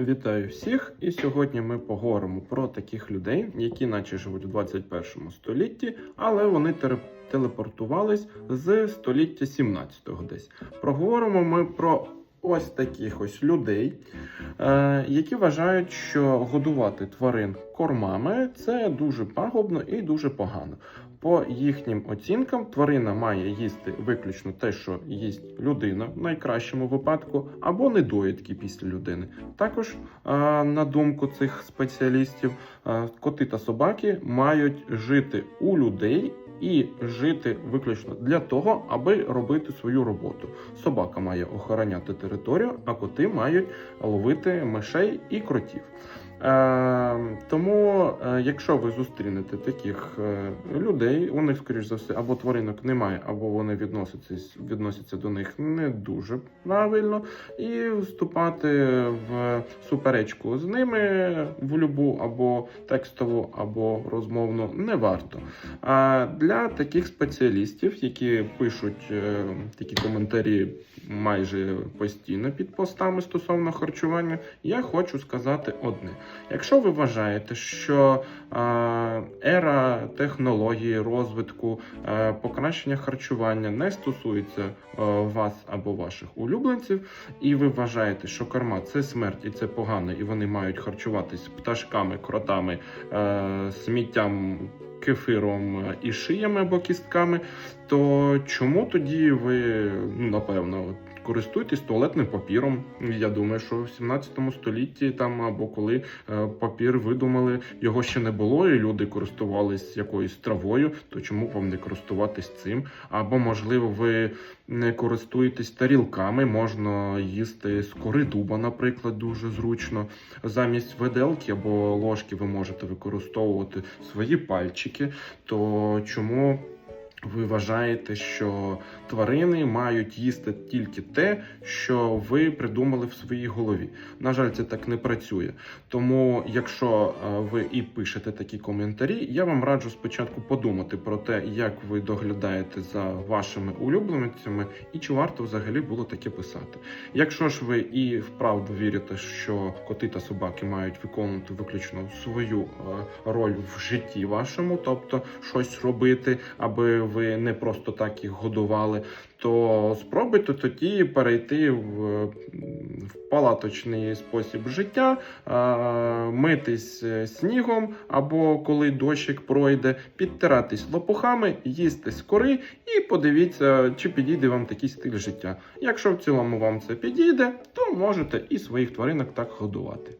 Вітаю всіх! І сьогодні ми поговоримо про таких людей, які наче живуть у 21 столітті, але вони телепортувались з століття 17-го десь. Проговоримо ми про ось таких ось людей, е, які вважають, що годувати тварин кормами це дуже пагубно і дуже погано. По їхнім оцінкам, тварина має їсти виключно те, що їсть людина в найкращому випадку, або недоїдки після людини. Також, на думку цих спеціалістів, коти та собаки мають жити у людей. І жити виключно для того, аби робити свою роботу. Собака має охороняти територію, а коти мають ловити мишей і кротів. Е, тому, е, якщо ви зустрінете таких е, людей, у них, скоріш за все, або тваринок немає, або вони відносяться, відносяться до них не дуже правильно, і вступати в суперечку з ними в любу або текстову, або розмовну не варто. А для таких спеціалістів, які пишуть е, такі коментарі майже постійно під постами стосовно харчування, я хочу сказати одне: якщо ви вважаєте, що е, ера технології, розвитку, е, покращення харчування не стосується вас або ваших улюбленців, і ви вважаєте, що корма це смерть і це погано, і вони мають харчуватись пташками, кротами, сміттям. Кефиром і шиями або кістками, то чому тоді ви ну, напевно от, користуєтесь туалетним папіром? Я думаю, що в 17 столітті там або коли е, папір видумали, його ще не було, і люди користувались якоюсь травою. То чому б вам не користуватись цим? Або можливо, ви не користуєтесь тарілками, можна їсти з кори дуба, наприклад, дуже зручно. Замість виделки або ложки ви можете використовувати свої пальчики. То чому ви вважаєте, що тварини мають їсти тільки те, що ви придумали в своїй голові? На жаль, це так не працює. Тому, якщо е, ви і пишете такі коментарі, я вам раджу спочатку подумати про те, як ви доглядаєте за вашими улюбленцями, і чи варто взагалі було таке писати. Якщо ж ви і вправду вірите, що коти та собаки мають виконувати виключно свою е, роль в житті вашому, тобто щось робити, аби ви не просто так їх годували, то спробуйте тоді перейти в, в палаточний спосіб життя, митись е, снігом, або коли дощик пройде, підтиратись лопухами, їсти з кори і подивіться, чи підійде вам такий стиль життя. Якщо в цілому вам це підійде, то можете і своїх тваринок так годувати.